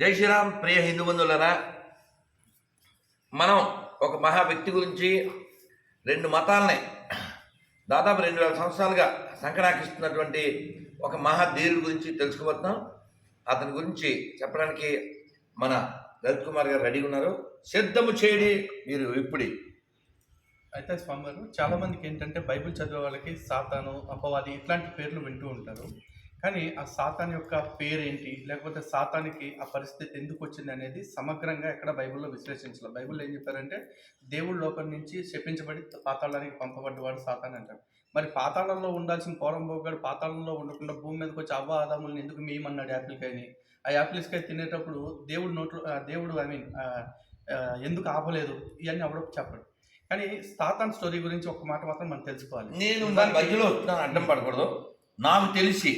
జై శ్రీరామ్ ప్రియ హిందూ బంధువులరా మనం ఒక మహా వ్యక్తి గురించి రెండు మతాలని దాదాపు రెండు వేల సంవత్సరాలుగా సంకరాకిస్తున్నటువంటి ఒక మహాధీరుడి గురించి తెలుసుకోబోతున్నాం. అతని గురించి చెప్పడానికి మన లలిత్ కుమార్ గారు రెడీగా ఉన్నారు. సిద్ధము చేయడి మీరు ఇప్పుడు. అయితే స్వామి గారు చాలామందికి ఏంటంటే బైబిల్ చదివే వాళ్ళకి సాతాను అపవాది ఇట్లాంటి పేర్లు వింటూ ఉంటారు. కానీ ఆ సాతాన్ యొక్క పేరేంటి? లేకపోతే సాతానికి ఆ పరిస్థితి ఎందుకు వచ్చింది అనేది సమగ్రంగా ఎక్కడ బైబిల్లో విశ్లేషించాలి బైబిల్లో ఏం చెప్పారంటే దేవుడు లోకం నుంచి శపించబడి పాతాళానికి పంపబడ్డవాడు సాతాన్ అంటారు. మరి పాతాళంలో ఉండాల్సిన పోరంబోగాడు పాతాళంలో ఉండకుండా భూమి మీదకి వచ్చి అవ్వ ఆదాముల్ని ఎందుకు మేయమన్నాడు యాపిల్కాయని ఆ యాపిల్స్కాయ తినేటప్పుడు దేవుడు నోట్లో దేవుడు ఐ మీన్ ఎందుకు ఆపలేదు? ఇవన్నీ అప్పుడు చెప్పడు కానీ సాతాన్ స్టోరీ గురించి ఒక మాట మాత్రం మనం తెలుసుకోవాలి. నేను దాని మధ్యలో అడ్డం పడకూడదు. నాకు తెలిసి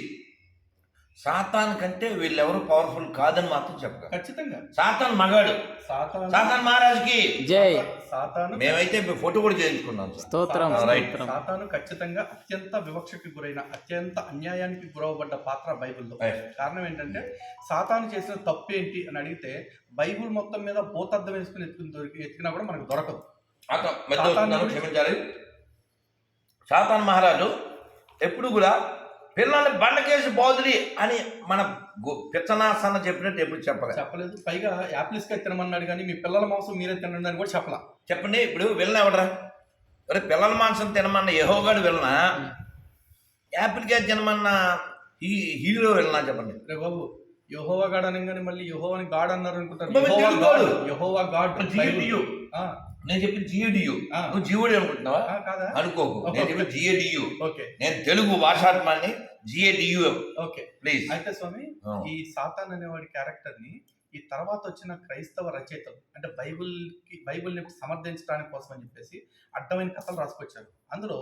సాతాన్ కంటే వీళ్ళెవరు పవర్ఫుల్ కాదని మాత్రం చెప్పగలను. ఖచ్చితంగా. సాతాన్ మగాడు. సాతాను సాతాన్ మహారాజుకి. జై. సాతాను మేమైతే ఫోటో కూడా చేయించుకున్నాం స్తోత్రం. సాతాను- ఖచ్చితంగా అత్యంత వివక్షకి గురైన అత్యంత అన్యాయానికి గురవబడ్డ పాత్ర బైబిల్లో. కారణం ఏంటంటే సాతాను చేసిన తప్పు ఏంటి అని అడిగితే బైబిల్ మొత్తం మీద భూతద్దం వేసుకుని ఎత్తుకుని దొరికి ఎత్తికినా కూడా మనకు దొరకదు. క్షమించాలి. సాతాన్ మహారాజు ఎప్పుడు కూడా పిల్లల్ని బండకేసి బౌద్ధుడి అని మన పిచ్చనాసన్న చెప్పినట్టు ఎప్పుడు చెప్పలేదు చెప్పలేదు. పైగా యాపిల్స్ కాయ తినమన్నాడు కానీ మీ పిల్లల మాంసం మీరే తినండి అని కూడా చెప్పలా. చెప్పండి ఇప్పుడు వెళ్ళిన ఎవడరా? మరి పిల్లల మాంసం తినమన్న యహోగాడు వెళ్ళనా యాపిల్ క్యాచ్ తినమన్న ఈ హీరో వెళ్ళనా చెప్పండి. రే బాబు యహోవా గాడ్ అనగానే మళ్ళీ యహోవాని గాడ్ అన్నారు అనుకుంటారు. యెహోవా. గాడ్ నేను చెప్పి జిఏడియు. నువ్వు జీవుడి అనుకుంటున్నావా? కాదా? అనుకోకు. నేను చెప్పి జిఏడియు. ఓకే. నేను తెలుగు భాషాత్మాన్ని ఓకే. ప్లీజ్ అయితే స్వామి ఈ సాతాన్ అనేవాడి క్యారెక్టర్ని ఈ తర్వాత వచ్చిన క్రైస్తవ రచయితలు అంటే బైబిల్కి బైబిల్ని సమర్థించడానికి కోసం అని చెప్పేసి అడ్డమైన కథలు రాసుకొచ్చారు. అందులో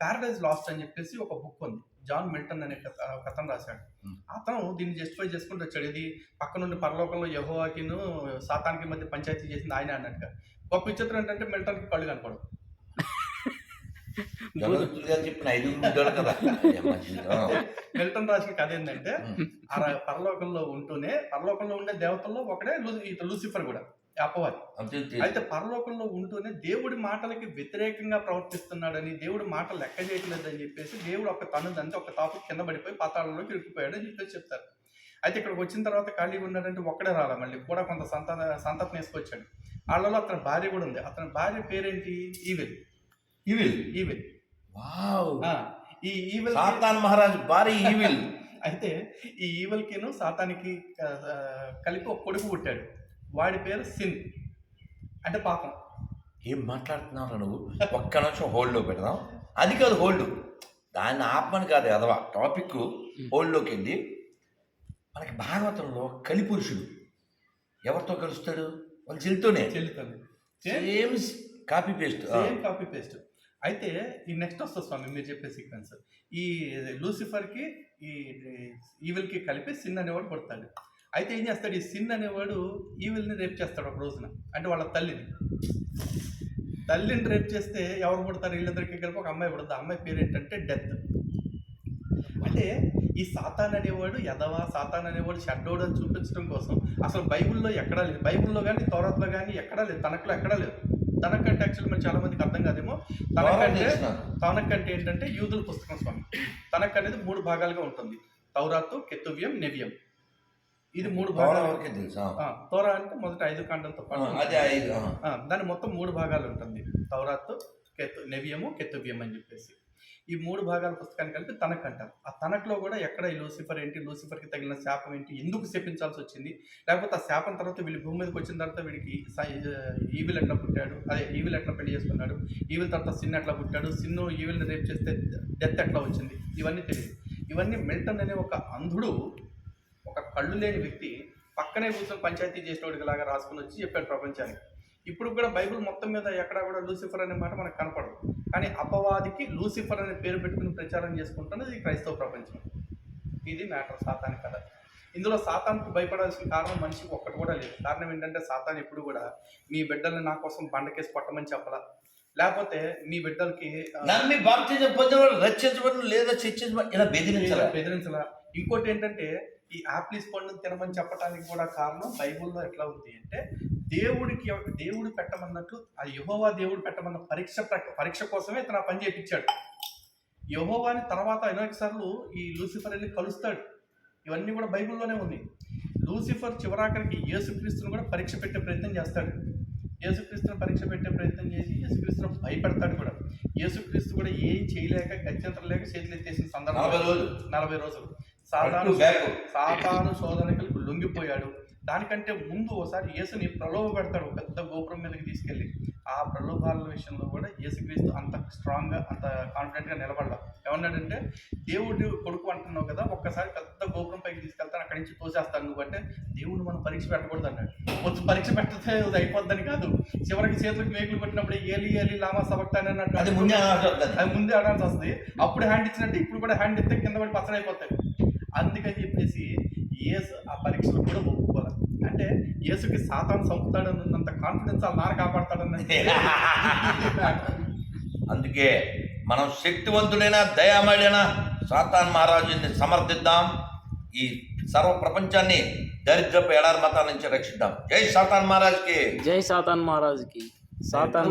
ప్యారడైజ్ లాస్ట్ అని చెప్పేసి ఒక బుక్ ఉంది. జాన్ మిల్టన్ అనే కథ కథను రాశాడు. అతను దీన్ని జస్టిఫై చేసుకుంటూ వచ్చాడు. ఇది పక్క నుండి పరలోకంలో యహోవాకిను సాతానికి మధ్య పంచాయతీ చేసింది ఆయన అన్నట్టుగా. గొప్ప విచిత్రం ఏంటంటే మిల్టన్కి కళ్ళు కనపడు గారు చెప్పిన ఉంటాడు కదా. మిల్టన్ రాసిన కథ ఏంటంటే. ఆ పరలోకంలో ఉంటూనే పరలోకంలో ఉండే దేవతల్లో ఒకడే లూసిఫర్ కూడా అపవాది. అయితే పరలోకంలో ఉంటూనే దేవుడి మాటలకి వ్యతిరేకంగా ప్రవర్తిస్తున్నాడని దేవుడి మాటలు లెక్క చేయట్లేదని చెప్పేసి దేవుడు ఒక తనుదంటే ఒక తాపు కింద పడిపోయి పాతాళంలోకి ఇరుక్కుపోయాడు అని చెప్పేసి చెప్తారు. అయితే ఇక్కడికి వచ్చిన తర్వాత ఖాళీగా ఉన్నాడంటే ఒక్కడే రాలా మళ్ళీ కూడా కొంత సంతాన సంతతిని వేసుకొచ్చాడు. వాళ్ళలో అతని భార్య కూడా ఉంది. అతని భార్య పేరేంటి? ఈవిల్. ఈవిల్. ఈవిల్. ఈ ఈవిల్ సాతాన్ మహారాజు భారీ ఈవిల్ అయితే ఈ ఈవెల్కిను సాతానికి కలిపి ఒక కొడుకు పుట్టాడు. వాడి పేరు సిన్ అంటే పాపం. ఏం మాట్లాడుతున్నావు నువ్వు? ఒక్క నిమిషం హోల్డ్లో పెడదాం. అది కాదు హోల్డ్ దాన్ని ఆపమని కాదు అదవా టాపిక్ హోల్డ్లోకి వెళ్ళి మనకి భాగవతంలో కలిపురుషుడు ఎవరితో కలుస్తాడు? వాళ్ళ చెల్లితోనే. చెల్లుతుంది same copy paste same copy paste అయితే ఈ నెక్స్ట్ వస్తుంది స్వామి మీరు చెప్పే సీక్వెన్స్ ఈ లూసిఫర్కి ఈ ఈవిల్కి కలిపి సిన్ అనేవాడు కొడతాడు. అయితే ఏం చేస్తాడు? ఈ సిన్ అనేవాడు ఈవిల్ని రేప్ చేస్తాడు ఒక రోజున. అంటే వాళ్ళ తల్లిని. తల్లిని రేప్ చేస్తే ఎవరు పుడతారు? వీళ్ళందరికీ కలిపి ఒక అమ్మాయి పుడుతుంది అమ్మాయి పేరు ఏంటంటే డెత్. అంటే ఈ సాతాన్ అనేవాడు యదవా సాతాన్ అనేవాడు షడ్డోడు అని చూపించడం కోసం అసలు బైబిల్లో ఎక్కడా లేదు. బైబిల్లో కానీ తోరత్లో కానీ ఎక్కడా లేదు. తనకులో ఎక్కడా లేదు. తనకంటే యాక్చువల్లీ మరి చాలా మందికి అర్థం కాదేమో. తనకంటే తనకంటే ఏంటంటే యూదుల పుస్తకం స్వామి. తనక్ అనేది మూడు భాగాలుగా ఉంటుంది. తౌరాత్తు కెతువ్యం నెవ్యం. ఇది మూడు భాగాలు. తోరా అంటే మొదట ఐదు కాండంతో పాటు దాని మొత్తం మూడు భాగాలు ఉంటుంది. తౌరాత్తు కెతు నెవ్యము కెతువ్యం అని చెప్పేసి. ఈ మూడు భాగాల పుస్తకాన్ని కలిపి తనక్ అంటారు. ఆ తనక్లో కూడా ఎక్కడ ఈ లూసిఫర్ ఏంటి లూసిఫర్కి తగిలిన శాపం ఏంటి ఎందుకు శపించాల్సి వచ్చింది లేకపోతే ఆ శాపం తర్వాత వీళ్ళు భూమి మీదకి వచ్చిన తర్వాత వీడికి ఈవిల్ ఎట్లా పుట్టాడు అదే ఈవిల్ ఎట్లా పెళ్ళి చేసుకున్నాడు ఈవిల్ తర్వాత సిన్ ఎట్లా పుట్టాడు సిన్ను ఈవిల్ని రేప్ చేస్తే డెత్ ఎట్లా వచ్చింది ఇవన్నీ తెలియదు. ఇవన్నీ మిల్టన్ అనే ఒక అంధుడు ఒక కళ్ళు లేని వ్యక్తి పక్కనే కూర్చొని పంచాయతీ చేసినోడికి లాగా రాసుకుని వచ్చి చెప్పాడు ప్రపంచానికి. ఇప్పుడు కూడా బైబిల్ మొత్తం మీద ఎక్కడా కూడా లూసిఫర్ అనే మాట మనకు కనపడదు. కానీ అపవాదికి లూసిఫర్ అనే పేరు పెట్టుకుని ప్రచారం చేసుకుంటున్నది ఈ క్రైస్తవ ప్రపంచం. ఇది మ్యాటర్ సాతాన్ కథ. ఇందులో సాతాన్కు భయపడాల్సిన కారణం మనిషికి ఒక్కటి కూడా లేదు. కారణం ఏంటంటే సాతాన్ ఎప్పుడు కూడా మీ బిడ్డల్ని నా కోసం బండకేసి కొట్టమని చెప్పలా. లేకపోతే మీ బిడ్డలకి నమ్మి బాప్తిజం పొందిన వాళ్ళు రక్షించబడిన లేదా చర్చించబడి ఇలా బెదిరించాలి. బెదిరించలా. ఇంకోటి ఏంటంటే ఈ యాప్లిస్ పండును తినమని చెప్పడానికి కూడా కారణం బైబిల్లో ఎట్లా ఉంది అంటే దేవుడికి దేవుడు పెట్టమన్నట్టు ఆ యహోవా దేవుడు పెట్టమన్న పరీక్ష ప్రక- పరీక్ష కోసమే ఇతను ఆ పని చేయించాడు యహోవాని తర్వాత అనేక సార్లు ఈ లూసిఫర్ వెళ్ళి కలుస్తాడు. ఇవన్నీ కూడా బైబిల్లోనే ఉంది లూసిఫర్ చివరాఖరికి యేసుక్రీస్తుని కూడా పరీక్ష పెట్టే ప్రయత్నం చేస్తాడు. యేసుక్రీస్తుని పరీక్ష పెట్టే ప్రయత్నం చేసి యేసుక్రీస్తుని భయపెడతాడు కూడా. యేసుక్రీస్తు కూడా ఏం చేయలేక గత్యంతరం లేక చేతులు ఎత్తేసిన సందర్భం. నలభై రోజులు. సాతాను. సాతాను శోధనకులకు లొంగిపోయాడు. దానికంటే ముందు ఒకసారి యేసుని ప్రలోభ పెడతాడు పెద్ద గోపురం మీదకి తీసుకెళ్ళి. ఆ ప్రలోభాల విషయంలో కూడా యేసుక్రీస్తు అంత స్ట్రాంగ్గా అంత కాన్ఫిడెంట్గా నిలబడ్డా ఏమన్నాడంటే దేవుడు కొడుకు అంటున్నావు కదా ఒక్కసారి పెద్ద గోపురం పైకి తీసుకెళ్తాను అక్కడి నుంచి తోసేస్తాను. నువ్వు అంటే దేవుడు మనం పరీక్ష పెట్టకూడదు అన్నాడు. వచ్చి పరీక్ష పెట్టతే అది అయిపోద్దని కాదు. చివరికి చేతులకు మేకులు కొట్టినప్పుడు ఏలి ఏలి లామా సబక్తాని అన్నట్టు అది ముందే. అది ముందే ఆడాల్సి వస్తుంది. అప్పుడు హ్యాండ్ ఇచ్చినట్టు ఇప్పుడు కూడా హ్యాండ్ ఇస్తే కింద పడి పచ్చడైపోతాయి అందుకని చెప్పేసి యేసు ఆ పరీక్షలు కూడా ఒప్పుకోవాలి అంటే యేసుకి సాతాను చంపుతాడని ఉన్నంత కాన్ఫిడెన్స్ వాళ్ళ నాన్న కాపాడతాడని అందుకే మనం శక్తివంతుడైన దయామయుడైన సాతాన్ మహారాజుని సమర్థిద్దాం. ఈ సర్వ ప్రపంచాన్ని దరిద్రపు ఎడారి మతాల నుంచి రక్షిద్దాం. జై సాతాన్ మహారాజ్కి. జై సాతాన్ మహారాజుకి. సాతాన్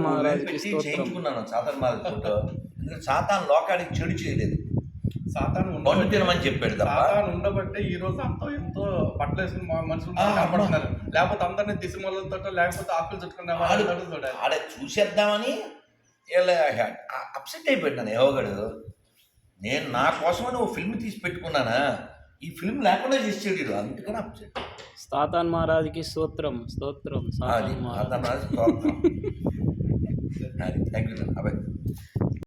స్తోత్రం. చేయించుకున్నాను సాతాన్ మహారాజ్ ఫోటో. ఎందుకంటే సాతాన్ లోకానికి చెడు చేయలేదు. సాతాను బండు ఉండబట్టే తినమని చెప్పాడు తప్ప సాతాను ఉండబట్టే ఈ రోజు అంతో ఎంతో బట్టలు వేసుకుని మా మనుషులు కాపాడుతున్నారు లేకపోతే అందరినీ దిశమలతో లేకపోతే ఆకులు చుట్టుకునే ఆడు- వాళ్ళు చూడాలి. ఆడ చూసేద్దామని అప్సెట్ అయిపోయాడు నన్ను యోగడు నేను నా కోసమని ఓ ఫిల్మ్ తీసి పెట్టుకున్నానా? ఈ ఫిల్మ్ లేకుండా చేసేడు. అందుకని అప్సెట్ సాతాన్ మహారాజుకి స్తోత్రం స్తోత్రం అది సాతాన్ మహారాజు. స్తోత్రం. థ్యాంక్ యూ అబ్బాయి